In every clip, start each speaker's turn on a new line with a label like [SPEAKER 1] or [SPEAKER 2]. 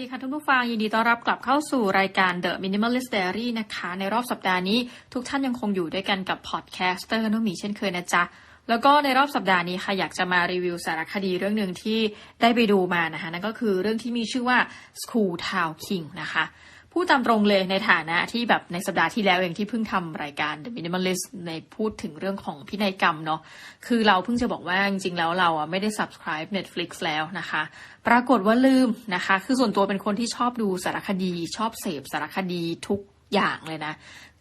[SPEAKER 1] ดีค่ะทุกผู้ฟัง ยินดีต้อนรับกลับเข้าสู่รายการ The Minimalist Diary นะคะ ในรอบสัปดาห์นี้ทุกท่านยังคงอยู่ด้วยกันกับพอดแคสเตอร์นุ่มีเช่นเคยนะจ๊ะ แล้วก็ในรอบสัปดาห์นี้ค่ะอยากจะมารีวิวสารคดีเรื่องหนึ่งที่ได้ไปดูมานะคะนั่นก็คือเรื่องที่มีชื่อว่า School Town King นะคะ พูดตามตรงเลยในฐานะที่แบบในสัปดาห์ที่แล้วเองที่เพิ่งทำรายการ The Minimalist ในพูดถึงเรื่องของพินัยกรรมเนาะคือเราเพิ่งจะบอกว่าจริงๆแล้วเราอะไม่ได้ subscribe Netflix แล้วนะคะ ปรากฏว่าลืมนะคะ คือส่วนตัวเป็นคนที่ชอบดูสารคดี ชอบเสพสารคดีทุกอย่างเลยนะ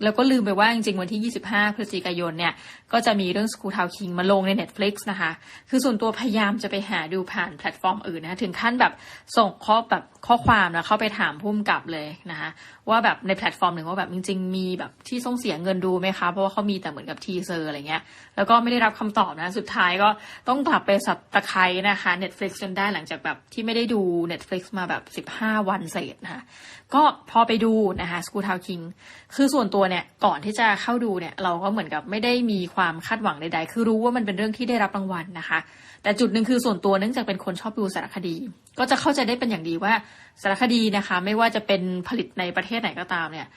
[SPEAKER 1] แล้วก็ลืมไปว่าจริงๆ วันที่ 25 พฤศจิกายนเนี่ย ก็จะมีเรื่อง School Town King มาลงใน Netflix นะคะ คือส่วนตัวพยายามจะไปหาดูผ่านแพลตฟอร์มอื่นนะ ถึงขั้นแบบส่งข้อแบบข้อความนะเข้าไปถามพุ่มกับเลยนะคะ ว่าแบบในแพลตฟอร์มหนึ่งว่าแบบจริง ๆ มีแบบที่ต้องเสียเงินดูไหมคะ เพราะว่าเขามีแต่เหมือนกับทีเซอร์อะไรเงี้ย แล้วก็ไม่ได้รับคำตอบนะ สุดท้ายก็ต้องกลับไปสับตะไคร้นะคะ Netflix จนได้หลังจากแบบที่ไม่ได้ดู Netflix มาแบบ 15 วันเศษนะคะ ก็พอไปดูนะคะ School Town King คือส่วนตัวเนี่ยก่อนที่จะเข้าดูเนี่ยเราก็เหมือนกับไม่ได้มีความคาดหวังใดๆ คือรู้ว่ามันเป็นเรื่องที่ได้รับรางวัลนะคะ แต่จุดหนึ่งคือส่วนตัวเนื่องจากเป็นคนชอบดูสารคดี ก็จะเข้าใจได้เป็นอย่างดีว่าสารคดีนะคะ ไม่ว่าจะเป็นผลิตในประเทศไหนก็ตามเนี่ย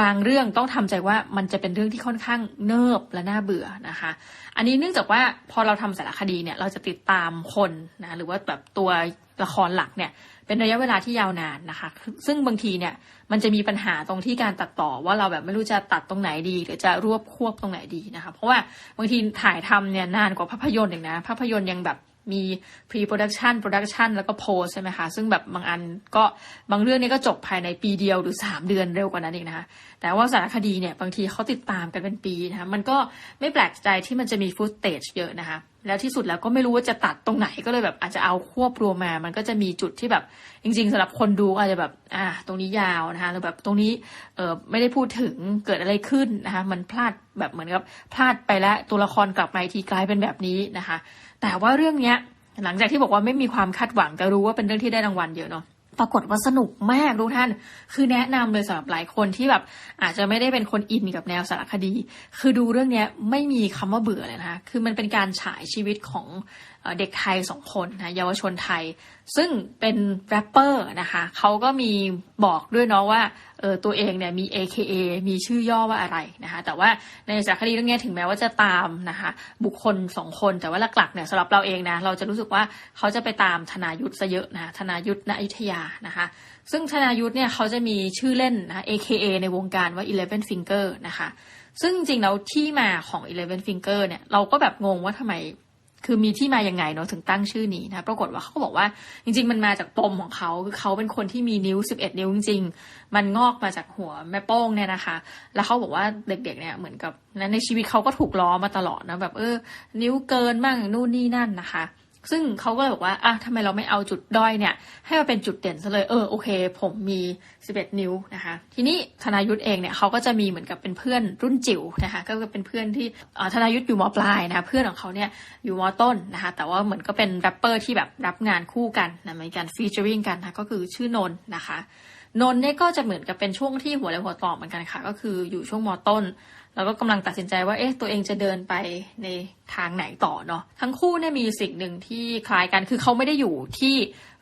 [SPEAKER 1] บางเรื่องต้องทำใจว่ามันจะเป็นเรื่องที่ค่อนข้างเนิบและน่าเบื่อนะคะ อันนี้เนื่องจากว่าพอเราทำสารคดีเนี่ยเราจะติดตามคนนะหรือว่าแบบตัวละครหลักเนี่ยเป็นระยะเวลาที่ยาวนานนะคะ ซึ่งบางทีเนี่ยมันจะมีปัญหาตรงที่การตัดต่อว่าเราแบบไม่รู้จะตัดตรงไหนดี หรือจะรวบควบตรงไหนดีนะคะ เพราะว่าบางทีถ่ายทำเนี่ยนานกว่าภาพยนตร์อีกนะ ภาพยนตร์ยังแบบ มี pre production production แล้วก็ post ใช่ไหมคะ ซึ่งแบบบางอันก็บางเรื่องนี้ก็จบภายในปีเดียวหรือ 3 เดือนเร็วกว่านั้นอีกนะคะ แต่ว่าสารคดีเนี่ยบางทีเขาติดตามกันเป็นปีนะคะ มันก็ไม่แปลกใจที่มันจะมี footage เยอะนะคะ แล้วที่สุดแล้วก็ไม่รู้ว่าจะตัดตรงไหนก็เลยแบบอาจจะเอาควบรวมมา มันก็จะมีจุดที่แบบจริง ๆสำหรับคนดูอาจจะแบบอ่าตรงนี้ยาวนะคะหรือแบบตรงนี้เออไม่ได้พูดถึงเกิดอะไรขึ้นนะคะ มันพลาดแบบเหมือนกับพลาดไปแล้วตัวละครกลับมาทีกลายเป็นแบบนี้นะคะ แต่ว่าเรื่องเนี้ยหลังจากที่บอกว่าไม่มีความคาดหวังแต่รู้ว่าเป็นเรื่องที่ได้รางวัลเยอะเนาะปรากฏว่าสนุกมากทุกท่าน คือแนะนำเลยสำหรับหลายคนที่แบบอาจจะไม่ได้เป็นคนอินกับแนวสารคดี คือดูเรื่องนี้ไม่มีคำว่าเบื่อเลยนะคะ คือมันเป็นการฉายชีวิตของ เด็กไทยสองคนนะเยาวชนไทย ซึ่งเป็นแรปเปอร์นะคะเขาก็มีบอกด้วยเนาะว่าเออตัวเองเนี่ยมี AKA มีชื่อย่อว่าอะไรนะคะแต่ว่าในสารคดีเรื่องนี้ถึงแม้ว่าจะตามนะคะบุคคลสองคนแต่ว่าหลักๆเนี่ยสำหรับเราเองนะเราจะรู้สึกว่าเขาจะไปตามธนายุทธซะเยอะนะธนายุทธณอยุธยานะคะซึ่งธนายุทธเนี่ยเขาจะมีชื่อเล่นนะ AKA ในวงการว่า Eleven Finger นะคะซึ่งจริงแล้วที่มาของ Eleven Finger เนี่ยเราก็แบบงงว่าทำไม คือมีที่มายังไงเนาะถึงตั้งชื่อนี้นะปรากฏว่าเขาบอกว่าจริง ๆ มันมาจากปมของเขาคือเขาเป็นคนที่มีนิ้ว 11 นิ้วจริงๆ มันงอกมาจากหัวแม่โป้งเนี่ยนะคะ แล้วเขาบอกว่าเด็กๆเนี่ยเหมือนกับในชีวิตเขาก็ถูกล้อมาตลอดนะแบบเออ นิ้วเกินมั่งนู่นนี่นั่นนะคะ ซึ่งเขาก็เลยบอกว่าอะทำไมเราไม่เอาจุดด้อยเนี่ย ให้มาเป็นจุดเด่นซะเลย เออ โอเค ผมมี 11 นิ้วนะคะ ทีนี้ธนายุทธเองเนี่ยเขาก็จะมีเหมือนกับเป็นเพื่อนรุ่นจิ๋วนะคะ ก็เป็นเพื่อนที่ธนายุทธอยู่มปลายนะคะ เพื่อนของเขาเนี่ยอยู่มต้นนะคะ แต่ว่าเหมือนก็เป็นแรปเปอร์ที่แบบรับงานคู่กันนะ มีการฟีเจอริงกันนะ ก็คือชื่อนนนะคะ นนเนี่ยก็จะเหมือนกับเป็นช่วงที่หัวเรียวหัวต่อเหมือนกันค่ะ ก็คืออยู่ช่วงมต้น แล้วก็กำลังตัดสินใจว่าเอ๊ะตัวเองจะเดินไปในทางไหนต่อเนาะทั้งคู่เนี่ยมีสิ่งหนึ่งที่คล้ายกันคือเขาไม่ได้อยู่ที่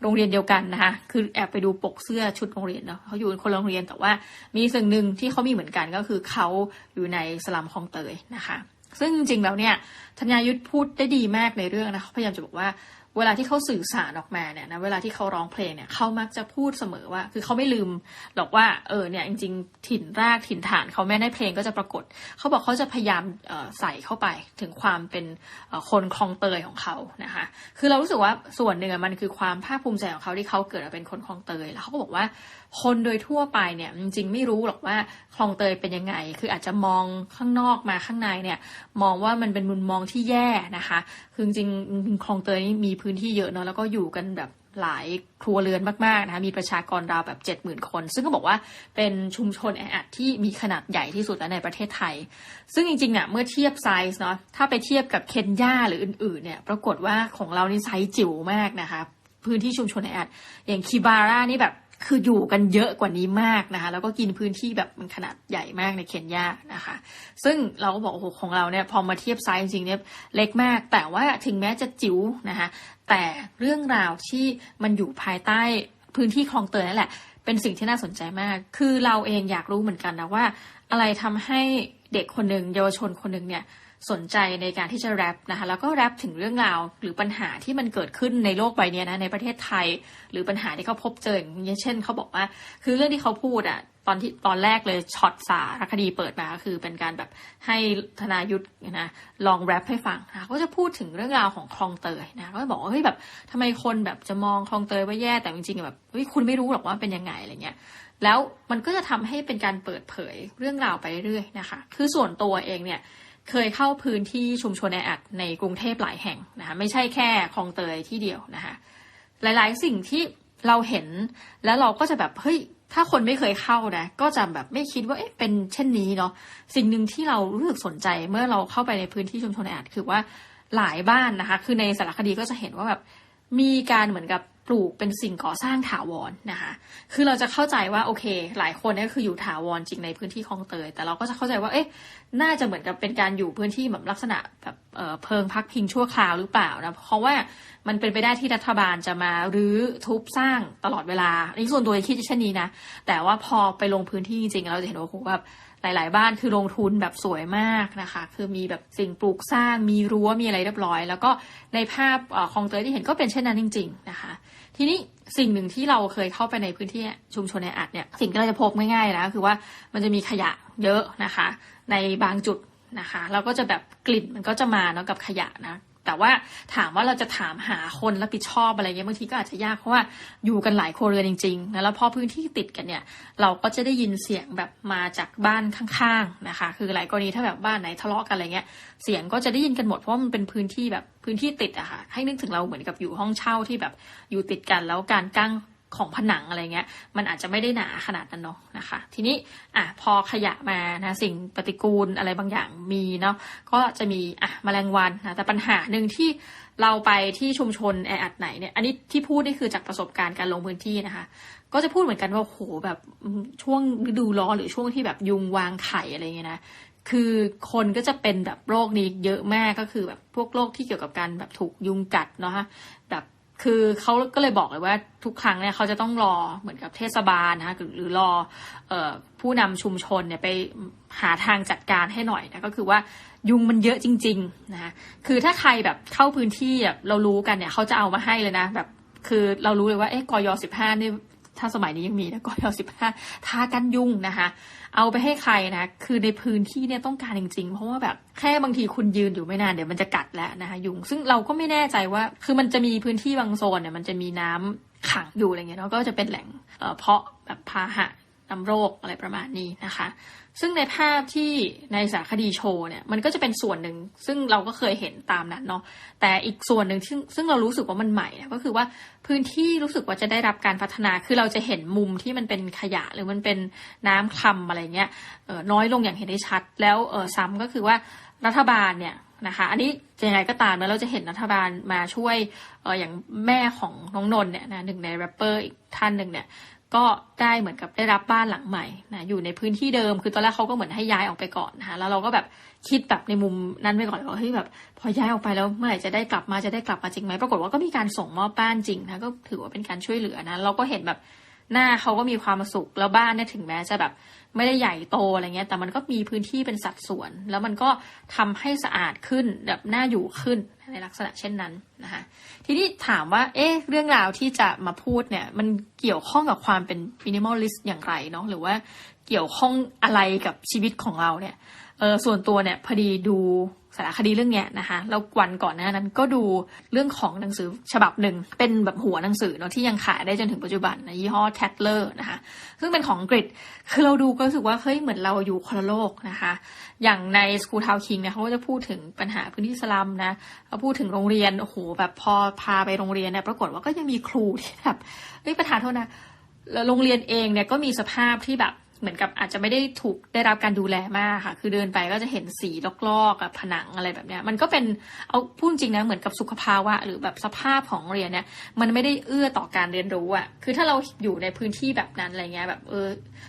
[SPEAKER 1] โรงเรียนเดียวกันนะคะคือแอบไปดูปกเสื้อชุดโรงเรียนเนาะเขาอยู่คนละโรงเรียนแต่ว่ามีสิ่งหนึ่งที่เขามีเหมือนกันก็คือเขาอยู่ในสลัมคลองเตยนะคะซึ่งจริงๆแล้วเนี่ยธัญญายุทธพูดได้ดีมากในเรื่องนะเขาพยายามจะบอกว่า เวลาที่เขาสื่อสารออกมาเนี่ยนะเวลาที่เขาร้องเพลงเนี่ยเขามักจะพูดเสมอว่า คือเขาไม่ลืมหรอกว่าเออเนี่ยจริงๆถิ่นรากถิ่นฐานเขาแม้ในเพลงก็จะปรากฏ เขาบอกเขาจะพยายามใส่เข้าไปถึงความเป็นคนคลองเตยของเขานะคะคือเรารู้สึกว่าส่วนหนึ่งมันคือความภาคภูมิใจของเขาที่เขาเกิดมาเป็นคนคลองเตยแล้วเขาก็บอกว่า คนโดยทั่วไปเนี่ยจริงๆไม่รู้หรอกว่าคลองเตยเป็นยังไง คืออาจจะมองข้างนอกมาข้างในเนี่ย มองว่ามันเป็นมุมมองที่แย่นะคะคือจริงๆคลองเตยนี่มีพื้นที่เยอะเนาะแล้วก็อยู่กันแบบหลายครัวเรือนมากๆนะคะมีประชากรราวแบบเจ็ดหมื่นคน ซึ่งก็บอกว่าเป็นชุมชนแออัดที่มีขนาดใหญ่ที่สุดแล้วในประเทศไทย ซึ่งจริงๆเนี่ยเมื่อเทียบไซส์เนาะถ้าไปเทียบกับเคนยาหรืออื่นๆเนี่ยปรากฏว่าของเรานี่ไซส์จิ๋วมากนะคะพื้นที่ชุมชนแออัดอย่างคิบาร่านี่แบบ คืออยู่กันเยอะกว่านี้มากนะคะ แล้วก็กินพื้นที่แบบมันขนาดใหญ่มากในเคนยานะคะ ซึ่งเราก็บอกโอ้โหของเราเนี่ยพอมาเทียบไซส์จริงๆเนี่ยเล็กมาก แต่ว่าถึงแม้จะจิ๋วนะคะ แต่เรื่องราวที่มันอยู่ภายใต้พื้นที่คลองเตยนั่นแหละ เป็นสิ่งที่น่าสนใจมาก คือเราเองอยากรู้เหมือนกันนะว่า อะไรทำให้เด็กคนหนึ่งเยาวชนคนหนึ่งเนี่ย สนใจในการที่จะแรปนะคะแล้วก็แรปถึงเรื่องราวหรือปัญหาที่มันเกิดขึ้นในโลกใบนี้นะในประเทศไทย หรือปัญหาที่เขาพบเจออย่างเช่นเขาบอกว่า คือเรื่องที่เขาพูดอะตอนที่ตอนแรกเลยช็อตสารคดีเปิดมาคือเป็นการแบบให้ธนายุทธนะลองแรปให้ฟังนะก็จะพูดถึงเรื่องราวของคลองเตยนะก็จะบอกว่าเฮ้ยแบบทำไมคนแบบจะมองคลองเตยว่าแย่แต่จริงๆแบบเฮ้ยคุณไม่รู้หรอกว่าเป็นยังไงอะไรเงี้ยแล้วมันก็จะทำให้เป็นการเปิดเผยเรื่องราวไปเรื่อยๆนะคะ คือส่วนตัวเองเนี่ย เคยเข้าพื้นที่ชุมชนแออัดในกรุงเทพหลายแห่งนะคะไม่ใช่แค่คลองเตยที่เดียวนะคะหลายๆ สิ่งที่เราเห็นแล้วเราก็จะแบบเฮ้ยถ้าคนไม่เคยเข้านะก็จะแบบไม่คิดว่าเอ๊ะเป็นเช่นนี้เนาะสิ่งหนึ่งที่เรารู้สึกสนใจเมื่อเราเข้าไปในพื้นที่ชุมชนแออัดคือว่าหลายบ้านนะคะ คือในสารคดีก็จะเห็นว่าแบบมีการเหมือนกับ ปลูกเป็นสิ่งก่อสร้างถาวรนะคะ คือเราจะเข้าใจว่าโอเค หลายคนเนี่ยคืออยู่ถาวรจริงในพื้นที่คลองเตย แต่เราก็จะเข้าใจว่า เอ๊ะ น่าจะเหมือนกับเป็นการอยู่พื้นที่แบบลักษณะแบบเเพิงพักพิงชั่วคราวหรือเปล่านะ เพราะว่ามันเป็นไปได้ที่รัฐบาลจะมารื้อทุบสร้างตลอดเวลาอันนี้ส่วนตัวคิดเช่นนี้นะ แต่ว่าพอไปลงพื้นที่จริงเราจะเห็นว่าโอ้โหแบบหลาย ๆ บ้านคือลงทุนแบบสวยมากนะคะ คือมีแบบสิ่งปลูกสร้าง มีรั้ว มีอะไรเรียบร้อย แล้วก็ในภาพคลองเตยที่เห็นก็เป็นเช่นนั้นจริง ๆ นะคะ ทีนี้สิ่งหนึ่งที่เราเคยเข้าไปในพื้นที่ชุมชนในอัดเนี่ยสิ่งที่เราจะพบง่ายๆนะคือว่ามันจะมีขยะเยอะนะคะ ในบางจุดนะคะแล้วก็จะแบบกลิ่นมันก็จะมาเนาะกับขยะนะ แต่ว่าถามว่าเราจะถามหาคนรับผิดชอบอะไรเงี้ยบางทีก็อาจจะยากเพราะว่าอยู่กันหลายครัวเรือนจริงๆนะแล้วพอพื้นที่ติดกันเนี่ย เราก็จะได้ยินเสียงแบบมาจากบ้านข้างๆนะคะ คือหลายกรณีถ้าแบบบ้านไหนทะเลาะกันอะไรเงี้ยเสียงก็จะได้ยินกันหมดเพราะมันเป็นพื้นที่แบบพื้นที่ติดอะค่ะให้นึกถึงเราเหมือนกับอยู่ห้องเช่าที่แบบอยู่ติดกันแล้วการกั้ง ของผนังอะไรเงี้ย มันอาจจะไม่ได้หนาขนาดนั้นเนาะนะคะ ทีนี้อะพอขยะมานะสิ่งปฏิกูลอะไรบางอย่างมีเนาะก็จะมีอะแมลงวันนะแต่ปัญหาหนึ่งที่เราไปที่ชุมชนแออัดไหนเนี่ย อันนี้ที่พูดนี่คือจากประสบการณ์การลงพื้นที่นะคะ ก็จะพูดเหมือนกันว่าโหแบบช่วงฤดูร้อนหรือช่วงที่แบบยุงวางไข่อะไรเงี้ยนะคือคนก็จะเป็นแบบโรคนี้เยอะมากก็คือแบบพวกโรคที่เกี่ยวกับการแบบถูกยุงกัดเนาะแบบ คือเขาก็เลยบอกเลยว่าทุกครั้งเนี่ยเขาจะต้องรอเหมือนกับเทศบาลนะคะหรือรออเอผู้นำชุมชนเนี่ยไปหาทางจัดการให้หน่อยนะก็คือว่ายุงมันเยอะจริงๆนะคะคือถ้าใครแบบเข้าพื้นที่แบบเรารู้กันเนี่ยเขาจะเอามาให้เลยนะแบบคือเรารู้เลยว่าเอ๊ะกยสิบห้านี่ ถ้าสมัยนี้ยังมีนะกอยสิบห้าทากันยุงนะคะ เอาไปให้ใครนะ คือในพื้นที่เนี่ยต้องการจริงๆ เพราะว่าแบบแค่บางทีคุณยืนอยู่ไม่นานเดี๋ยวมันจะกัดแล้วนะคะยุง ซึ่งเราก็ไม่แน่ใจว่า คือมันจะมีพื้นที่บางโซนเนี่ยมันจะมีน้ำขังอยู่อะไรเงี้ยเนาะก็จะเป็นแหล่งเพาะแบบพาหะ นำโรคอะไรประมาณนี้นะคะ ซึ่งในภาพที่ในสารคดีโชว์เนี่ยมันก็จะเป็นส่วนหนึ่งซึ่งเราก็เคยเห็นตามนั้นเนาะแต่อีกส่วนหนึ่งซึ่งซึ่งเรารู้สึกว่ามันใหม่นะก็คือว่าพื้นที่รู้สึกว่าจะได้รับการพัฒนาคือเราจะเห็นมุมที่มันเป็นขยะหรือมันเป็นน้ำคลำอะไรเงี้ยน้อยลงอย่างเห็นได้ชัด แล้วเออซ้ำก็คือว่ารัฐบาลเนี่ยนะคะ อันนี้ยังไงก็ตามแล้วเราจะเห็นรัฐบาลมาช่วยเอออย่างแม่ของน้องนนท์เนี่ยนะหนึ่งในแรปเปอร์อีกท่านหนึ่งเนี่ย ก็ได้เหมือนกับได้รับบ้านหลังใหม่นะอยู่ในพื้นที่เดิม คือตอนแรกเขาก็เหมือนให้ย้ายออกไปก่อนนะคะแล้วเราก็แบบคิดแบบในมุมนั้นไปก่อนว่าเฮ้ยแบบพอย้ายออกไปแล้วเมื่อไหร่จะได้กลับมาจะได้กลับมาจริงไหมปรากฏว่าก็มีการส่งมอบบ้านจริงนะก็ถือว่าเป็นการช่วยเหลือนะเราก็เห็นแบบหน้าเขาก็มีความสุขแล้วบ้านเนี่ยถึงแม้จะแบบ ไม่ได้ใหญ่โตอะไรเงี้ย แต่มันก็มีพื้นที่เป็นสัดส่วน แล้วมันก็ทำให้สะอาดขึ้นแบบน่าอยู่ขึ้นในลักษณะเช่นนั้นนะคะทีนี้ถามว่า เอ๊ะ เรื่องราวที่จะมาพูดเนี่ย มันเกี่ยวข้องกับความเป็นมินิมอลลิสต์อย่างไรเนาะหรือว่าเกี่ยวข้องอะไรกับชีวิตของเราเนี่ยเออส่วนตัวเนี่ยพอดีดู สารคดีเรื่องเนี้ยนะคะแล้ววันก่อนหน้านั้นก็ดูเรื่องของหนังสือฉบับหนึ่ง เป็นแบบหัวหนังสือเนาะที่ยังขายได้จนถึงปัจจุบันนะยี่ห้อ Tatler นะคะซึ่งเป็นของอังกฤษคือเราดูก็รู้สึกว่าเฮ้ยเหมือนเราอยู่คนละโลกนะคะ อย่างใน School Town King เนี่ยเขาก็จะพูดถึงปัญหาพื้นที่สลัมนะเขาพูดถึงโรงเรียนโอ้โหแบบพอพาไปโรงเรียนเนี่ยปรากฏว่าก็ยังมีครูที่แบบเฮ้ยประธานโทษนะแล้วโรงเรียนเองเนี่ยก็มีสภาพที่แบบ เหมือนกับอาจจะไม่ได้ถูกได้รับการดูแลมากค่ะ คือเดินไปก็จะเห็นสีลอกๆกับผนังอะไรแบบเนี้ย มันก็เป็นเอาพูดจริงนะเหมือนกับสุขภาวะ หรือแบบสภาพของเรียนเนี่ย มันไม่ได้เอื้อต่อการเรียนรู้อะคือถ้าเราอยู่ในพื้นที่แบบนั้นอะไรเงี้ยแบบเออ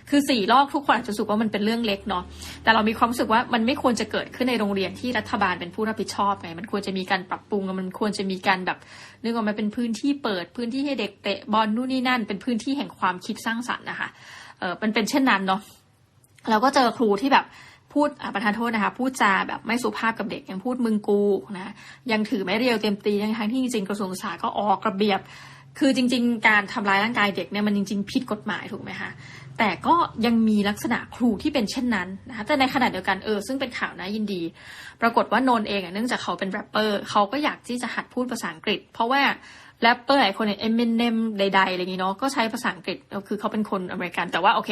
[SPEAKER 1] คือสีลอกทุกคนอาจจะรู้สึกว่ามันเป็นเรื่องเล็กเนาะ แต่เรามีความรู้สึกว่ามันไม่ควรจะเกิดขึ้นในโรงเรียนที่รัฐบาลเป็นผู้รับผิดชอบไง มันควรจะมีการปรับปรุง มันควรจะมีการแบบนึกออกมาเป็นพื้นที่เปิดพื้นที่ให้เด็กเตะบอลนู่นนี่นั่น เป็นพื้นที่แห่งความคิดสร้างสรรค์นะคะ เออมันเป็นเช่นนั้นเนาะเราก็เจอครูที่แบบพูดประธานโทษนะคะพูดจาแบบไม่สุภาพกับเด็กยังพูดมึงกูนะยังถือไม่เรียวเต็มตีทั้งที่จริงกระทรวงศึกษาก็ออกระเบียบ คือจริง ๆ การทำร้ายร่างกายเด็กเนี่ยมันจริง ๆ ผิดกฎหมายถูกไหมคะแต่ก็ยังมีลักษณะครูที่เป็นเช่นนั้นนะคะแต่ในขณะเดียวกันเออซึ่งเป็นข่าวนะยินดี ปรากฏว่านนเองเนื่องจากเขาเป็นแรปเปอร์เขาก็อยากที่จะหัดพูดภาษาอังกฤษ เพราะว่า แรปเปอร์หลายคนเนี่ยเอมิเนมใดๆอะไรอย่างนี้เนาะก็ใช้ภาษาอังกฤษคือเขาเป็นคนอเมริกัน แต่ว่าโอเค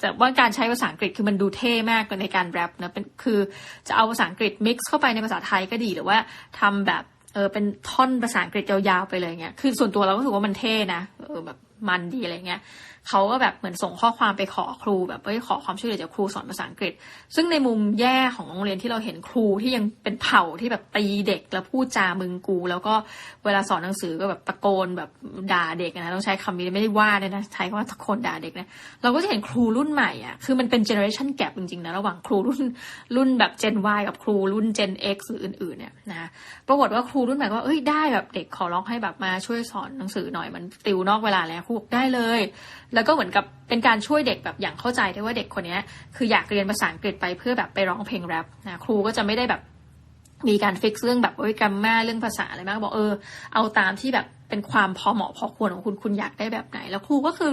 [SPEAKER 1] แต่ว่าการใช้ภาษาอังกฤษคือมันดูเท่มากในการแรปนะเป็นคือจะเอาภาษาอังกฤษมิกซ์เข้าไปในภาษาไทยก็ดีหรือว่าทำแบบเออเป็นท่อนภาษาอังกฤษยาวๆไปเลยเงี้ย คือส่วนตัวเราก็รู้สึกว่ามันเท่นะ เออแบบมันดีอะไรเงี้ยเขาก็แบบเหมือนส่งข้อความไปขอครูแบบเอ้ยขอความช่วยเหลือจากครูสอนภาษาอังกฤษ ซึ่งในมุมแย่ของโรงเรียนที่เราเห็นครูที่ยังเป็นเผ่าที่แบบตีเด็กแล้วพูดจามึงกู แล้วก็เวลาสอนหนังสือก็แบบตะโกนแบบด่าเด็กนะต้องใช้คำนี้ไม่ได้ว่าเลยนะใช้คำว่าตะโกนด่าเด็กนะเราก็จะเห็นครูรุ่นใหม่อะคือมันเป็นเจเนอเรชันแกรจริงๆนะระหว่างครูรุ่นรุ่นแบบเจน Y กับครูรุ่นเจน X หรืออื่นๆเนี่ยนะปรากฏว่าครูรุ่นใหม่ก็เอ้ยได้แบบเด็กขอร้องให้แบบมาช่วยสอนหนังสือหน่อยมันติวนอกเวลาแล้วครูบอกได้เลย แล้วก็เหมือนกับเป็นการช่วยเด็กแบบอย่างเข้าใจได้ว่าเด็กคนนี้คืออยากเรียนภาษาอังกฤษไปเพื่อแบบไปร้องเพลงแรปนะครูก็จะไม่ได้แบบมีการฟิกเรื่องแบบโอ้ยกรรมมาเรื่องภาษาอะไรมากบอกเออเอาตามที่แบบเป็นความพอเหมาะพอควรของคุณคุณอยากได้แบบไหน แล้วครูก็คือ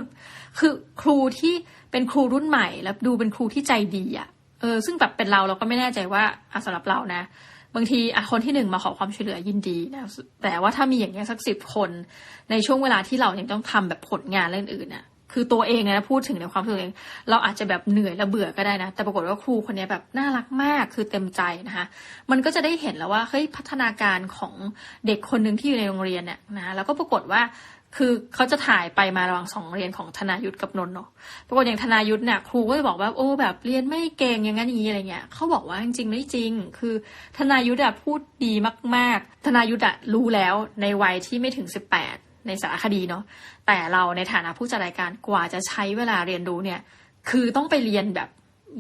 [SPEAKER 1] คือครูที่เป็นครูรุ่นใหม่แล้วดูเป็นครูที่ใจดีอะ่ะเออซึ่งแบบเป็นเราเราก็ไม่แน่ใจว่าอะสำหรับเรานะ บางทีอะคนที่หนึ่งมาขอความช่วยเหลือยินดีนะแต่ว่าถ้ามีอย่างเงี้ยสักสิบคน ในช่วงเวลาที่เรายังต้องทำแบบผลงานเรื่องอื่นน่ะ คือตัวเองนะพูดถึงในความรู้สึกเอง เราอาจจะแบบเหนื่อยและเบื่อก็ได้นะ แต่ปรากฏว่าครูคนนี้แบบน่ารักมากคือเต็มใจนะคะ มันก็จะได้เห็นแล้วว่าเฮ้ยพัฒนาการของเด็กคนหนึ่งที่อยู่ในโรงเรียนเนี่ยนะแล้วก็ปรากฏว่าคือเขาจะถ่ายไปมาระหว่างสองเรียนของธนายุทธกับนนท์เนาะปรากฏอย่างธนายุทธเนี่ยครูก็จะบอกว่าโอ้แบบเรียนไม่เก่งอย่างนั้นอย่างนี้อะไรเงี้ยเขาบอกว่าจริงๆไม่จริง คือธนายุทธอะพูดดีมาก ๆ ธนายุทธอะรู้แล้วในวัยที่ไม่ถึงสิบแปด ในสารคดีเนาะแต่เราในฐานะผู้จัดรายการกว่าจะใช้เวลาเรียนรู้เนี่ย คือต้องไปเรียนแบบ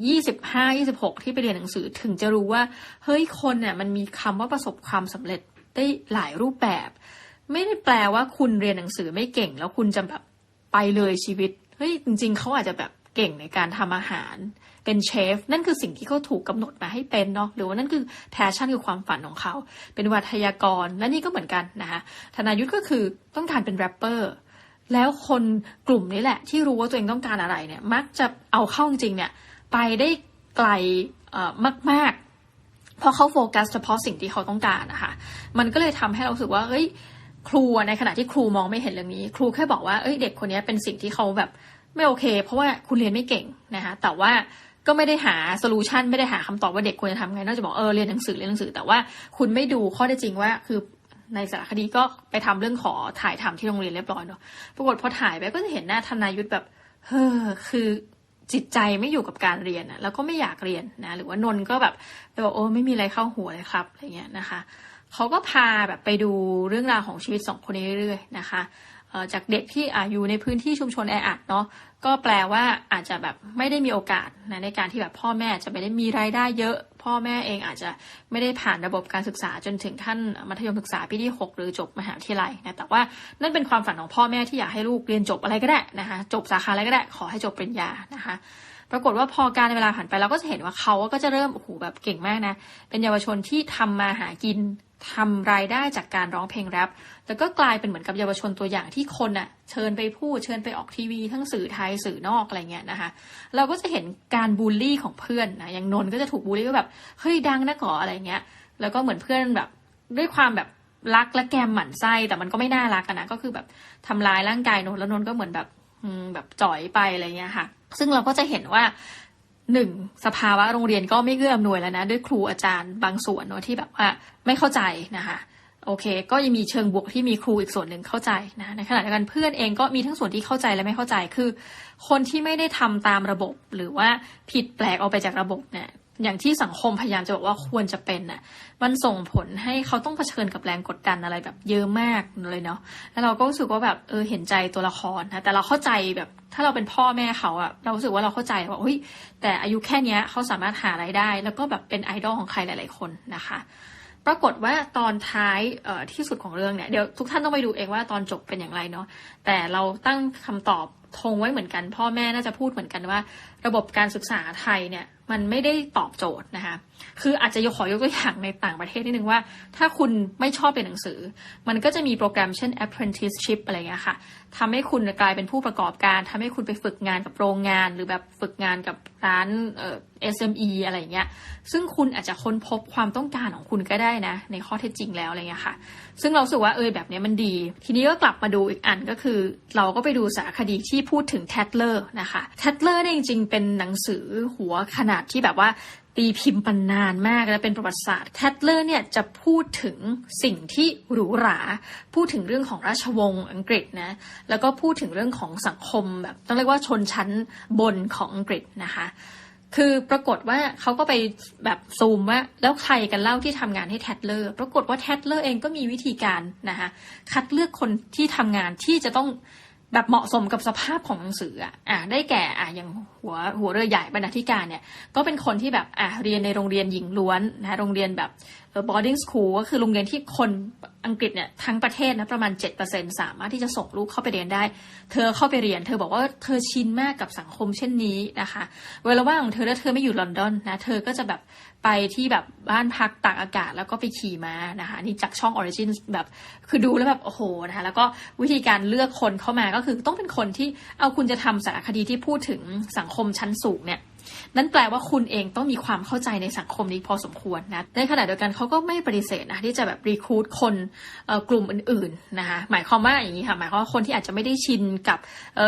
[SPEAKER 1] ยี่สิบห้ายี่สิบหกที่ไปเรียนหนังสือถึงจะรู้ว่า เฮ้ยคนเนี่ยมันมีคำว่าประสบความสำเร็จได้หลายรูปแบบ ไม่ได้แปลว่าคุณเรียนหนังสือไม่เก่ง แล้วคุณจะแบบไปเลยชีวิตเฮ้ยจริง ๆเขาอาจจะแบบ เก่งในการทำอาหาร เป็นเชฟ นั่นคือสิ่งที่เขาถูกกาหนดมาให้เป็นเนาะหรือว่านั่นคือแพชชั่นคือความฝันของเขา เป็นวัทยากรและนี่ก็เหมือนกันนะคะธนายุทธก็คือต้องการเป็นแรปเปอร์แล้วคนกลุ่มนี้แหละ ที่รู้ว่าตัวเองต้องการอะไรเนี่ย มักจะเอาเข้าจริงเนี่ย ไปได้ไกลมาก ๆ เพราะเขาโฟกัสเฉพาะสิ่งที่เขาต้องการนะคะมันก็เลยทำให้เราสึกว่าเฮ้ยครูในขณะที่ครูมองไม่เห็นเรื่องนี้ ครูแค่บอกว่าเอ้ยเด็กคนนี้เป็นสิ่งที่เขาแบบ ไม่โอเค เพราะว่าคุณเรียนไม่เก่งนะคะแต่ว่าก็ไม่ได้หาโซลูชันไม่ได้หาคำตอบว่าเด็กควรจะทำไงนอกจากบอกเออเรียนหนังสือเรียนหนังสือแต่ว่าคุณไม่ดูข้อได้จริงว่าคือในสารคดีก็ไปทำเรื่องขอถ่ายทำที่โรงเรียนเรียบร้อยเนาะปรากฏพอถ่ายไปก็จะเห็นหน้าทนายุทธแบบเฮ้อคือจิตใจไม่อยู่กับการเรียนอะแล้วก็ไม่อยากเรียนนะหรือว่านนก็แบบไปบอกโอ้ไม่มีอะไรเข้าหัวเลยครับอะไรเงี้ยนะคะเขาก็พาแบบไปดูเรื่องราวของชีวิตสองคนนี้เรื่อยๆนะคะ จากเด็กที่อยู่ในพื้นที่ชุมชนแออัดเนาะก็แปลว่าอาจจะแบบไม่ได้มีโอกาสนะในการที่แบบพ่อแม่จะไม่ได้มีรายได้เยอะ พ่อแม่เองอาจจะไม่ได้ผ่านระบบการศึกษาจนถึงขั้นมัธยมศึกษาปีที่ 6 หรือจบมหาวิทยาลัยนะแต่ว่านั่นเป็นความฝันของพ่อแม่ที่อยากให้ลูกเรียนจบอะไรก็ได้นะคะจบสาขาอะไรก็ได้ขอให้จบปริญญานะคะปรากฏว่าพอการเวลาผ่านไปเราก็จะเห็นว่าเขาก็จะเริ่มโอ้โหแบบเก่งมากนะ เป็นเยาวชนที่ทำมาหากิน ทำรายได้จากการร้องเพลงแรปแล้วก็กลายเป็นเหมือนกับเยาวชนตัวอย่างที่คนอะเชิญไปพูดเชิญไปออกทีวี ทั้งสื่อไทยสื่อนอกอะไรเงี้ยนะคะ เราก็จะเห็นการบูลลี่ของเพื่อนนะอย่างนนก็จะถูกบูลลี่ว่าแบบเฮ้ยดังนะก่ออะไรเงี้ย แล้วก็เหมือนเพื่อนแบบด้วยความแบบรักและแกมหมั่นไส้แต่มันก็ไม่น่ารักนะก็คือแบบทำลายร่างกายนนแล้วนนก็เหมือนแบบแบบจ่อยไปอะไรเงี้ยค่ะ ซึ่งเราก็จะเห็นว่า หนึ่งสภาวะโรงเรียนก็ไม่เอื้ออำนวยแล้วนะ ด้วยครูอาจารย์บางส่วนเนาะที่แบบว่าไม่เข้าใจนะคะโอเค ก็ยังมีเชิงบวกที่มีครูอีกส่วนหนึ่งเข้าใจนะในขณะเดียวกันเพื่อนเองก็มีทั้งส่วนที่เข้าใจและไม่เข้าใจคือ คนที่ไม่ได้ทำตามระบบ หรือว่าผิดแปลกออกไปจากระบบเนี่ย อย่างที่สังคมพยายามจะบอกว่าควรจะเป็นน่ะ มันส่งผลให้เขาต้องเผชิญกับแรงกดดันอะไรแบบเยอะมากเลยเนาะ แล้วเราก็รู้สึกว่าแบบเออเห็นใจตัวละครนะ แต่เราเข้าใจแบบถ้าเราเป็นพ่อแม่เขาอะเรารู้สึกว่าเราเข้าใจว่าเฮ้ยแต่อายุแค่เนี้ยเขาสามารถหาไรายได้ แล้วก็แบบเป็นไอดอลของใครหลาย ๆ คนนะคะ ปรากฏว่าตอนท้ายเอ่อที่สุดของเรื่องเนี่ยเดี๋ยวทุกท่านต้องไปดูเองว่าตอนจบเป็นอย่างไรเนาะ แต่เราตั้งคำตอบทงไว้เหมือนกัน พ่อแม่น่าจะพูดเหมือนกันว่า ระบบการศึกษาไทยเนี่ย มันไม่ได้ตอบโจทย์นะคะ คืออาจจะยกขอยกตัวอย่างในต่างประเทศนิดนึงว่า ถ้าคุณไม่ชอบเรียนหนังสือ มันก็จะมีโปรแกรมเช่น apprenticeship อะไรเงี้ยค่ะ ทำให้คุณกลายเป็นผู้ประกอบการทำให้คุณไปฝึกงานกับโรงงาน หรือแบบฝึกงานกับร้านเอ่อ SME อะไรเงี้ย ซึ่งคุณอาจจะค้นพบความต้องการของคุณก็ได้นะ ในข้อเท็จจริงแล้วอะไรเงี้ยค่ะ ซึ่งเราสึกว่าเออแบบนี้มันดี ทีนี้ก็กลับมาดูอีกอันก็คือ เราก็ไปดูสารคดีที่พูดถึงแทตเลอร์นะคะแทตเลอร์เนี่ยจริงๆ เป็นหนังสือหัวขนาดที่แบบว่า ตีพิมพ์ปันนานมากและเป็นประวัติศาสตร์แทตเลอร์เนี่ยจะพูดถึงสิ่งที่หรูหรา พูดถึงเรื่องของราชวงศ์อังกฤษนะแล้วก็พูดถึงเรื่องของสังคมแบบต้องเรียกว่าชนชั้นบนของอังกฤษนะคะคือปรากฏว่าเขาก็ไปแบบซูมว่าแล้วใครกันเล่าที่ทำงานให้แทตเลอร์ปรากฏว่าแทตเลอร์เองก็มีวิธีการนะคะคัดเลือกคนที่ทำงานที่จะต้อง แบบเหมาะสมกับสภาพของหนังสืออะอะได้แก่อะอย่างหัวหัวเรือใหญ่บรรณาธิการเนี่ยก็เป็นคนที่แบบอะเรียนในโรงเรียนหญิงล้วนนะโรงเรียนแบบ boarding school ก็คือโรงเรียนที่คนอังกฤษเนี่ยทั้งประเทศนะประมาณ 7%สามารถที่จะส่งลูกเข้าไปเรียนได้ เธอเข้าไปเรียน เธอบอกว่าเธอชินมากกับสังคมเช่นนี้นะคะ เวลาว่างของเธอถ้าเธอไม่อยู่ลอนดอนนะ เธอก็จะแบบไปที่แบบบ้านพักตากอากาศแล้วก็ไปขี่ม้านะคะนี่จากช่อง Origin แบบคือดูแล้วแบบโอ้โหนะคะแล้วก็วิธีการเลือกคนเข้ามาก็คือต้องเป็นคนที่เอาคุณจะทำสารคดีที่พูดถึงสังคมชั้นสูงเนี่ย นั่นแปลว่าคุณเองต้องมีความเข้าใจในสังคมนี้พอสมควรนะในขณะเดียวกันเขาก็ไม่ปฏิเสธนะที่จะแบบรีคูดคนกลุ่มอื่นๆนะคะหมายความว่าอย่างนี้ค่ะหมายความว่าคนที่อาจจะไม่ได้ชินกับ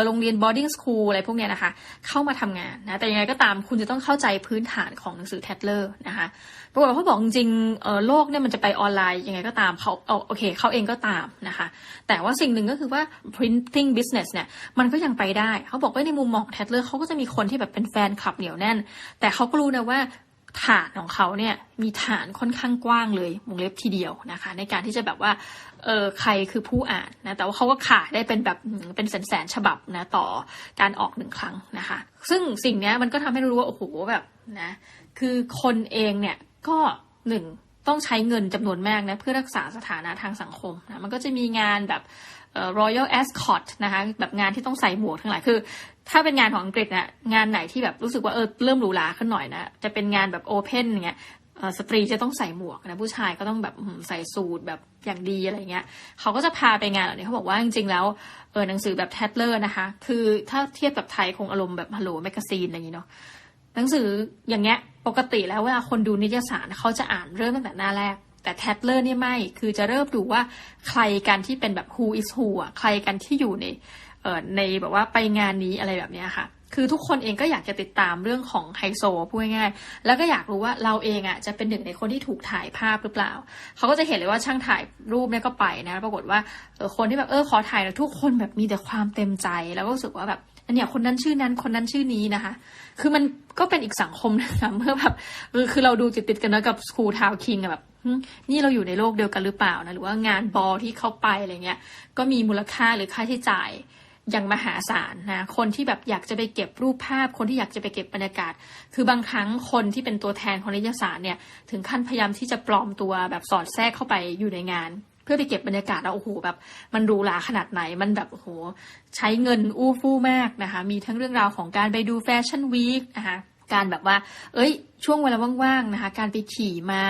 [SPEAKER 1] โรงเรียน boarding school อะไรพวกนี้นะคะเข้ามาทำงานนะแต่ยังไงก็ตามคุณจะต้องเข้าใจพื้นฐานของหนังสือแทเลอร์นะคะ ปรากฏว่าเขาบอกจริงๆโลกเนี่ยมันจะไปออนไลน์ยังไงก็ตามเขาโอเคเขาเองก็ตามนะคะ แต่ว่าสิ่งหนึ่งก็คือว่า printing business เนี่ยมันก็ยังไปได้เขาบอกว่าในมุมมองแทตเลอร์เขาก็จะมีคนที่แบบเป็นแฟนคลับเหนียวแน่น แต่เขาก็รู้นะว่าฐานของเขาเนี่ยมีฐานค่อนข้างกว้างเลยวงเล็บทีเดียวนะคะ ในการที่จะแบบว่าเออใครคือผู้อ่านนะแต่ว่าเขาก็ขายได้เป็นแบบเป็นแสนแสนฉบับนะต่อการออกหนึ่งครั้งนะคะ ซึ่งสิ่งนี้มันก็ทำให้รู้ว่าโอ้โหแบบนะคือคนเองเนี่ย ก็หนึ่งต้องใช้เงินจำนวนมากนะเพื่อรักษาสถานะทางสังคมนะมันก็จะมีงานแบบ Royal Ascot นะคะแบบงานที่ต้องใส่หมวกทั้งหลายคือ ถ้าเป็นงานของอังกฤษเนี่ยงานไหนที่แบบรู้สึกว่าเออเริ่มหรูหราขึ้นหน่อยนะจะเป็นงานแบบโอเพนอย่างเงี้ยสตรีจะต้องใส่หมวกนะผู้ชายก็ต้องแบบใส่สูทแบบอย่างดีอะไรเงี้ยเขาก็จะพาไปงานเหล่านี้เขาบอกว่าจริงๆแล้วเออหนังสือแบบแทตเลอร์นะคะ คือถ้าเทียบกับไทยคงอารมณ์แบบฮัลโหลแมกกาซีนอะไรอย่างเงี้เนาะหนังสืออย่างเงี้ย ปกติแล้วเวลาคนดูนิตยสารเขาจะอ่านเริ่มตั้งแต่หน้าแรก แต่แทตเลอร์เนี่ยไม่ คือจะเริ่มดูว่าใครกันที่เป็นแบบ who is who อะใครกันที่อยู่ในเอ่อในแบบว่าไปงานนี้อะไรแบบนี้ค่ะ คือทุกคนเองก็อยากจะติดตามเรื่องของไฮโซพูดง่ายๆแล้วก็อยากรู้ว่าเราเองอะจะเป็นหนึ่งในคนที่ถูกถ่ายภาพหรือเปล่า เขาก็จะเห็นเลยว่าช่างถ่ายรูปเนี่ยก็ไปนะ ปรากฏว่าคนที่แบบเออขอถ่ายแล้วทุกคนแบบมีแต่ความเต็มใจ แล้วก็รู้สึกว่าแบบ อันเนี้ยคนนั้นชื่อนั้นคนนั้นชื่อนี้นะคะ คือมันก็เป็นอีกสังคมนะคะเมื่อแบบคือเราดูติดติดกันนะกับสกูทาวคิงอะแบบนี่เราอยู่ในโลกเดียวกันหรือเปล่านะหรือว่างานบอลที่เข้าไปอะไรเงี้ย ก็มีมูลค่าหรือค่าใช้จ่ายอย่างมหาศาลนะ คนที่แบบอยากจะไปเก็บรูปภาพ คนที่อยากจะไปเก็บบรรยากาศ คือบางครั้งคนที่เป็นตัวแทนของนิตยสารเนี่ย ถึงขั้นพยายามที่จะปลอมตัวแบบสอดแทรกเข้าไปอยู่ในงาน เพื่อไปเก็บบรรยากาศแล้วโอ้โหแบบ มันหรูหราขนาดไหนมันแบบโอ้โห ใช้เงินอู้ฟู่มากนะคะ มีทั้งเรื่องราวของการไปดูแฟชั่นวีคนะคะ การแบบว่า เอ้ย ช่วงเวลาว่างๆนะคะ การไปขี่ม้า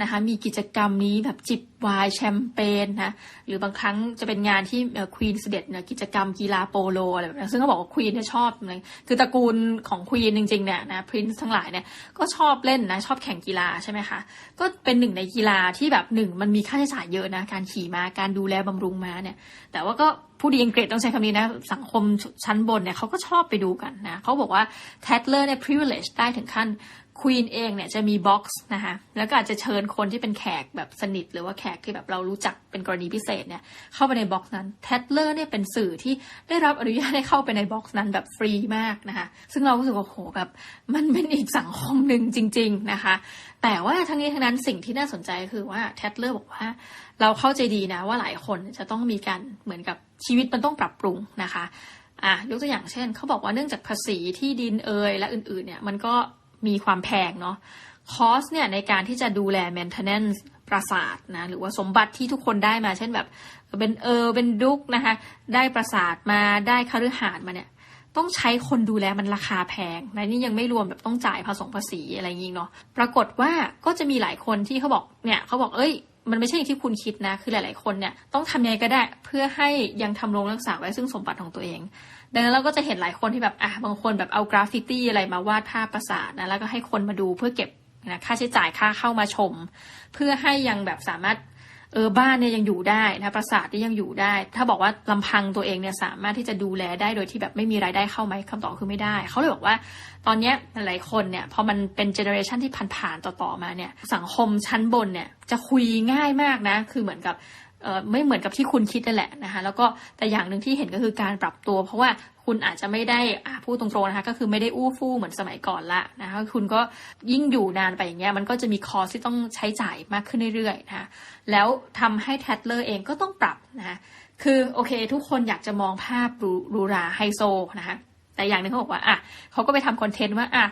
[SPEAKER 1] นะคะ มีกิจกรรมนี้แบบจิบวายแชมเปญนะ หรือบางครั้งจะเป็นงานที่ควีนเสด็จเนี่ยกิจกรรมกีฬาโปโลอะไรแบบนี้ซึ่งเขาบอกว่าควีนเนี่ยชอบเลยคือตระกูลของควีนจริงๆเนี่ยนะพรินซ์ทั้งหลายเนี่ยก็ชอบเล่นนะชอบแข่งกีฬาใช่ไหมคะ ก็เป็นหนึ่งในกีฬาที่แบบหนึ่งมันมีค่าใช้จ่ายเยอะนะ การขี่ม้าการดูแลบำรุงม้าเนี่ย แต่ว่าก็ ผู้ดีอังกฤษต้องใช้คำนี้นะ สังคมชั้นบนเนี่ยเขาก็ชอบไปดูกันนะเขาบอกว่าแทตเลอร์เนี่ย privilege ได้ถึงขั้นควีนเองเนี่ยจะมีบ็อกซ์นะคะแล้วก็อาจจะเชิญคนที่เป็นแขกแบบสนิท หรือว่าแขกที่แบบเรารู้จักเป็นกรณีพิเศษเนี่ยเข้าไปในบ็อกซ์นั้นเทเลอร์เนี่ยเป็นสื่อที่ได้รับอนุญาตให้เข้าไปในบ็อกซ์นั้นแบบฟรีมากนะคะซึ่งเรารู้สึกว่าโหแบบมันเป็นอีกสังคมหนึ่งจริง ๆนะคะ แต่ว่าทั้งนี้ทั้งนั้นสิ่งที่น่าสนใจคือว่าเทเลอร์บอกว่า เราเข้าใจดีนะว่าหลายคนจะต้องมีการเหมือนกับชีวิตมันต้องปรับปรุงนะคะอะยกตัวอย่างเช่นเขาบอกว่าเนื่องจากภาษีที่ดินเอยและอื่นๆเนี่ยมันก็มีความแพงเนาะคอสเนี่ยในการที่จะดูแล maintenance ปราสาทนะหรือว่าสมบัติที่ทุกคนได้มา เช่นแบบเป็นเออเป็นดุกนะคะได้ปราสาทมาได้คฤหาสน์มาเนี่ย ต้องใช้คนดูแลมันราคาแพงนะนี่ยังไม่รวมแบบต้องจ่ายภาษีภาษีอะไรอย่างงี้เนาะปรากฏว่าก็จะมีหลายคนที่เขาบอกเนี่ยเขาบอกเอ้ยมันไม่ใช่อย่างที่คุณคิดนะ คือหลาย ๆ คนเนี่ยต้องทำยังไงก็ได้เพื่อให้ยังทำรงรักษาไว้ซึ่งสมบัติของตัวเอง ดังนั้นเราก็จะเห็นหลายคนที่แบบอะบางคนแบบเอากราฟฟิตี้อะไรมาวาดภาพปราสาทนะแล้วก็ให้คนมาดูเพื่อเก็บนะค่าใช้จ่ายค่าเข้ามาชม เพื่อให้ยังแบบสามารถ เออบ้านเนี่ยยังอยู่ได้นะปราสาทเนี่ยังอยู่ได้ ถ้าบอกว่าลำพังตัวเองเนี่ยสามารถที่จะดูแลได้โดยที่แบบไม่มีรายได้เข้าไหมคำตอบคือไม่ได้ เขาเลยบอกว่า ตอนนี้หลายคนเนี่ยพอมันเป็นเจเนอเรชันที่ผ่านๆต่อๆมาเนี่ย สังคมชั้นบนเนี่ยจะคุยง่ายมากนะ คือเหมือนกับไม่เหมือนกับที่คุณคิดนั่นแหละนะคะแล้วก็แต่อย่างหนึ่งที่เห็นก็คือการปรับตัว เพราะว่า คุณอาจจะไม่ได้พูดตรงๆนะคะ ก็คือไม่ได้อู้ฟู่เหมือนสมัยก่อนละนะคะคุณก็ยิ่งอยู่นานไปอย่างเงี้ยมันก็จะมีคอสที่ต้องใช้จ่ายมากขึ้นเรื่อยๆนะคะแล้วทำให้แทดเลอร์เองก็ต้องปรับนะคะคือโอเค ทุกคนอยากจะมองภาพรูรูราไฮโซนะคะแต่อย่างหนึงเขาบอกว่าอะเขาก็ไปทำคอนเทนต์ว่าอะ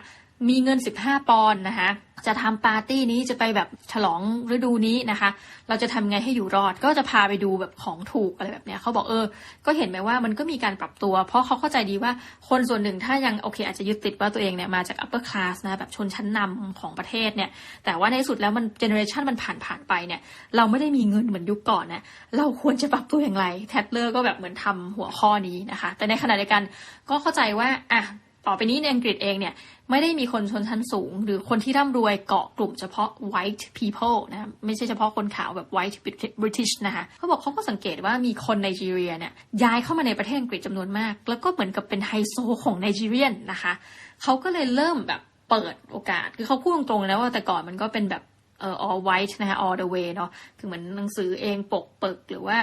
[SPEAKER 1] มีเงิน 15 ปอนด์นะคะ จะทำปาร์ตี้นี้จะไปแบบฉลองฤดูนี้นะคะ เราจะทำไงให้อยู่รอดก็จะพาไปดูแบบของถูกอะไรแบบเนี้ยเขาบอกเออ ก็เห็นไหมว่ามันก็มีการปรับตัว เพราะเขาเข้าใจดีว่าคนส่วนหนึ่งถ้ายังโอเค อาจจะยึดติดว่าตัวเองเนี่ยมาจาก upper class นะแบบชนชั้นนำของประเทศเนี่ย แต่ว่าในสุดแล้วมันเจเนอเรชันมันผ่านผ่านไปเนี่ย เราไม่ได้มีเงินเหมือนยุคก่อนนะเราควรจะปรับตัวอย่างไรแทดเลอร์ก็แบบเหมือนทำหัวข้อนี้นะคะ แต่ในขณะเดียวกันก็เข้าใจว่าอะ ต่อไปนี้ในอังกฤษเองเนี่ยไม่ได้มีคนชนชั้นสูง หรือคนที่ร่ำรวยเกาะกลุ่มเฉพาะ white people นะไม่ใช่เฉพาะคนขาวแบบ white British นะคะเขาบอกเขาก็สังเกตว่ามีคนไนจีเรียเนี่ยย้ายเข้ามาในประเทศอังกฤษจำนวนมาก แล้วก็เหมือนกับเป็นไฮโซของไนจีเรียนนะคะเขาก็เลยเริ่มแบบเปิดโอกาสคือเขาพูดตรงๆแล้วว่าแต่ก่อนมันก็เป็นแบบเอ่อ all white นะคะ all the way เนาะคือเหมือนหนังสือเองปกเปิกหรือว่า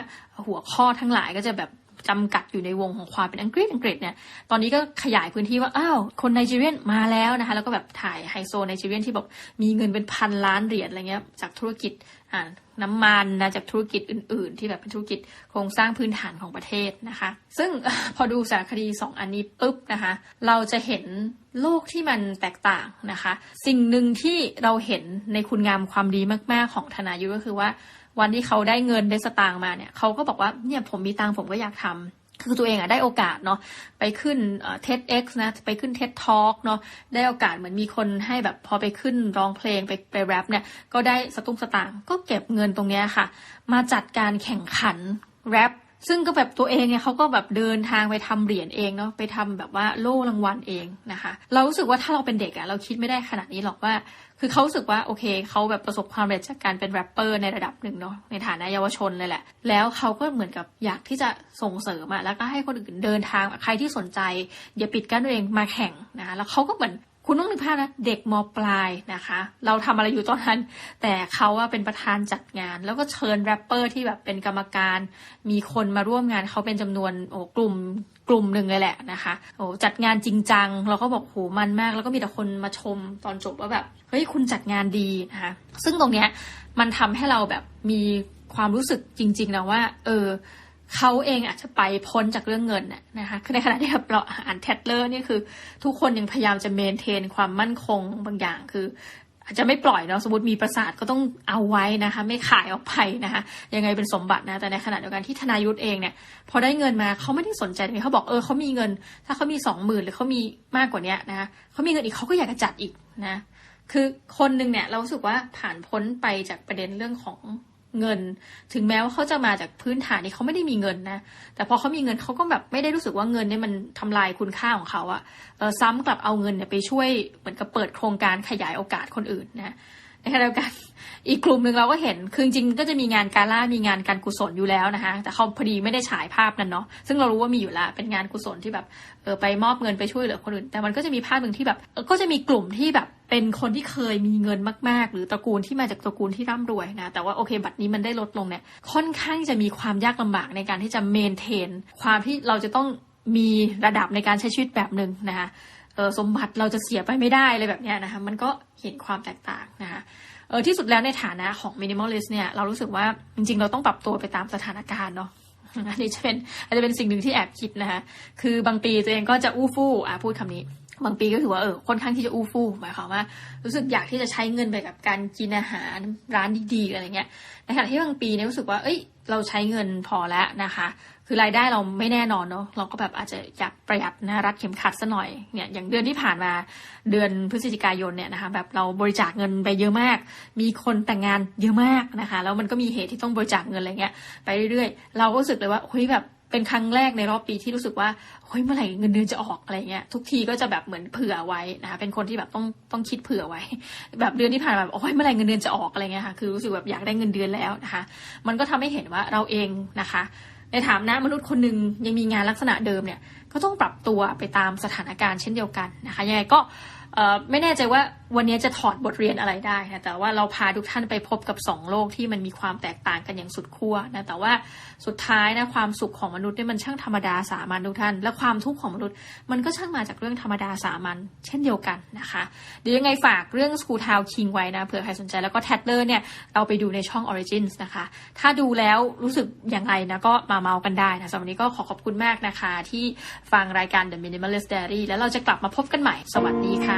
[SPEAKER 1] หัวข้อทั้งหลายก็จะแบบ จำกัดอยู่ในวงของความเป็นอังกฤษอังกฤษเนี่ยตอนนี้ก็ขยายพื้นที่ว่าอ้าวคนไนจีเรียนมาแล้วนะคะแล้วก็แบบถ่ายไฮโซไนจีเรียนที่แบบมีเงินเป็นพันล้านเหรียญอะไรเงี้ยจากธุรกิจอ่าน้ำมันนะจากธุรกิจอื่น ๆ ที่แบบเป็นธุรกิจโครงสร้างพื้นฐานของประเทศนะคะ ซึ่งพอดูสารคดีสองอันนี้ปุ๊บนะคะ เราจะเห็นโลกที่มันแตกต่างนะคะ สิ่งหนึ่งที่เราเห็นในคุณงามความดีมาก ๆ ของธนายุทธก็คือว่า วันที่เขาได้เงินได้สตางค์มาเนี่ยเขาก็บอกว่าเนี่ยผมมีตังค์ผมก็อยากทำคือตัวเองอะได้โอกาสเนาะไปขึ้นเท็ดเอ็กซ์นะไปขึ้นเท็ดทอล์กเนาะได้โอกาสเหมือนมีคนให้แบบพอไปขึ้นร้องเพลงไปไปแรปเนี่ยก็ได้สตุ้งสตางค์ก็เก็บเงินตรงเนี้ยค่ะ มาจัดการแข่งขันแรป ซึ่งก็แบบตัวเองเนี่ยเขาก็แบบเดินทางไปทำเหรียญเองเนาะไปทำแบบว่าโล่รางวัลเองนะคะ เรารู้สึกว่าถ้าเราเป็นเด็กอะเราคิดไม่ได้ขนาดนี้หรอกว่า คือเขาสึกว่าโอเคเขาแบบประสบความสำเร็จจากการเป็นแรปเปอร์ในระดับหนึ่งเนาะในฐานะเยาวชนเลยแหละ แล้วเขาก็เหมือนกับอยากที่จะส่งเสริมอะแล้วก็ให้คนอื่นเดินทางใครที่สนใจ อย่าปิดกั้นตัวเองมาแข่งนะคะแล้วเขาก็เหมือน คุณต้องนึกภาพนะเด็กมปลายนะคะ เราทำอะไรอยู่ตอนนั้น แต่เขาว่าเป็นประธานจัดงาน แล้วก็เชิญแรปเปอร์ที่แบบเป็นกรรมการ มีคนมาร่วมงานเขาเป็นจำนวนโอ้กลุ่มกลุ่มหนึ่งเลยแหละนะคะโอ้จัดงานจริงจัง เราก็บอกโหมันมาก แล้วก็มีแต่คนมาชมตอนจบว่าแบบเฮ้ยคุณจัดงานดีนะคะซึ่งตรงเนี้ยมันทำให้เราแบบมีความรู้สึกจริงๆนะว่า เออ เขาเองอาจจะไปพ้นจากเรื่องเงินน่ะนะคะคือในขณะที่เราอ่านเทดเลอร์นี่คือทุกคนยังพยายามจะเมนเทนความมั่นคงบางอย่างคือ อาจจะไม่ปล่อยเนาะสมมติมีประสาทก็ต้องเอาไว้นะคะ ไม่ขายออกไปนะคะยังไงเป็นสมบัตินะ แต่ในขณะเดียวกันที่ธนายุทธเองเนี่ย พอได้เงินมาเขาไม่ได้สนใจเลยเขาบอกเออเขามีเงิน ถ้าเขามีสองหมื่นหรือเขามีมากกว่านี้นะคะเขามีเงินอีกเขาก็อยากจะจัดอีกนะ คือคนหนึ่งเนี่ยเรารู้สึกว่าผ่านพ้นไปจากประเด็นเรื่องของ เงิน ถึงแม้ว่าเขาจะมาจากพื้นฐานที่เขาไม่ได้มีเงินนะ แต่พอเขามีเงินเขาก็แบบไม่ได้รู้สึกว่าเงินเนี่ยมันทำลายคุณค่าของเขาอะซ้ำกลับเอาเงินเนี่ยไปช่วยเหมือนกับเปิดโครงการขยายโอกาสคนอื่นนะในขณะเดียวกัน อีกกลุ่มหนึ่งเราก็เห็นคือจริงก็จะมีงานกาล่ามีงานการกุศลอยู่แล้วนะคะแต่เขาพอดีไม่ได้ฉายภาพนั้นเนาะซึ่งเรารู้ว่ามีอยู่แล้วเป็นงานกุศลที่แบบเออไปมอบเงินไปช่วยเหลือคนอื่น แต่มันก็จะมีภาพหนึ่งที่แบบก็จะมีกลุ่มที่แบบเป็นคนที่เคยมีเงินมาก ๆ หรือตระกูลที่มาจากตระกูลที่ร่ำรวยนะ แต่ว่าโอเคบัตรนี้มันได้ลดลงเนี่ย ค่อนข้างจะมีความยากลำบากในการที่จะเมนเทน ความที่เราจะต้องมีระดับในการใช้ชีวิตแบบหนึ่งนะคะ สมบัติเราจะเสียไปไม่ได้อะไรแบบนี้นะคะมันก็เห็นความแตกต่างนะคะเออที่สุดแล้วในฐานะของ minimalist เนี่ยเรารู้สึกว่าจริงๆ เราต้องปรับตัวไปตามสถานการณ์เนาะอันนี้จะเป็นอาจจะเป็นสิ่งหนึ่งที่แอบคิดนะคะคือบางปีตัวเองก็จะอู้ฟู่อะพูดคำนี้ บางปีก็ถือว่าเออค่อนข้างที่จะอู้ฟู่หมายความว่า รู้สึกอยากที่จะใช้เงินไปกับการกินอาหารร้านดีๆอะไรเงี้ยในขณะที่บางปีเนี่ยรู้สึกว่าเอ้ยเราใช้เงินพอแล้วนะคะ คือรายได้เราไม่แน่นอนเนาะเราก็แบบอาจจะอยากประหยัดนะรัดเข็มขัดซะหน่อยเนี่ยอย่างเดือนที่ผ่านมาเดือนพฤศจิกายนเนี่ยนะคะแบบเราบริจาคเงินไปเยอะมาก มีคนแต่งงานเยอะมากนะคะแล้วมันก็มีเหตุที่ต้องบริจาคเงินอะไรเงี้ยไปเรื่อยๆ เราก็รู้สึกเลยว่าเฮ้ยแบบเป็นครั้งแรกในรอบปีที่รู้สึกว่าเฮ้ยเมื่อไหร่เงินเดือนจะออกอะไรเงี้ยทุกทีก็จะแบบเหมือนเผื่อไว้นะคะเป็นคนที่แบบต้องต้องคิดเผื่อไว้ แบบเดือนที่ผ่านมาแบบโอ้ยเมื่อไหร่เงินเดือนจะออกอะไรเงี้ยค่ะคือรู้สึกแบบอยากได้เงินเดือนแล้วนะคะ มันก็ทำให้เห็นว่าเราเองนะคะ ในฐานะมนุษย์คนหนึ่งยังมีงานลักษณะเดิมเนี่ยก็ต้องปรับตัวไปตามสถานการณ์เช่นเดียวกันนะคะยังไงก็ ไม่แน่ใจว่าวันนี้จะถอดบทเรียนอะไรได้นะแต่ว่าเราพาทุกท่านไปพบกับสองโลกที่มันมีความแตกต่างกันอย่างสุดขั้วนะแต่ว่าสุดท้ายนะความสุขของมนุษย์เนี่ยมันช่างธรรมดาสามัญทุกท่าน และความทุกข์ของมนุษย์ มันก็ช่างมาจากเรื่องธรรมดาสามัญเช่นเดียวกันนะคะเดี๋ยวยังไงฝากเรื่อง School Town King ไว้นะเผื่อใครสนใจแล้วก็แท d เลอร์เนี่ยเราไปดูในช่อง Origins นะคะ ถ้าดูแล้วรู้สึกยังไงนะก็มาเมากันได้นะสำหรับวันนี้ก็ขอขอบคุณมากนะคะ ที่ฟังรายการ The Minimalist Diary แล้วเราจะกลับมาพบกันใหม่ สวัสดีค่ะ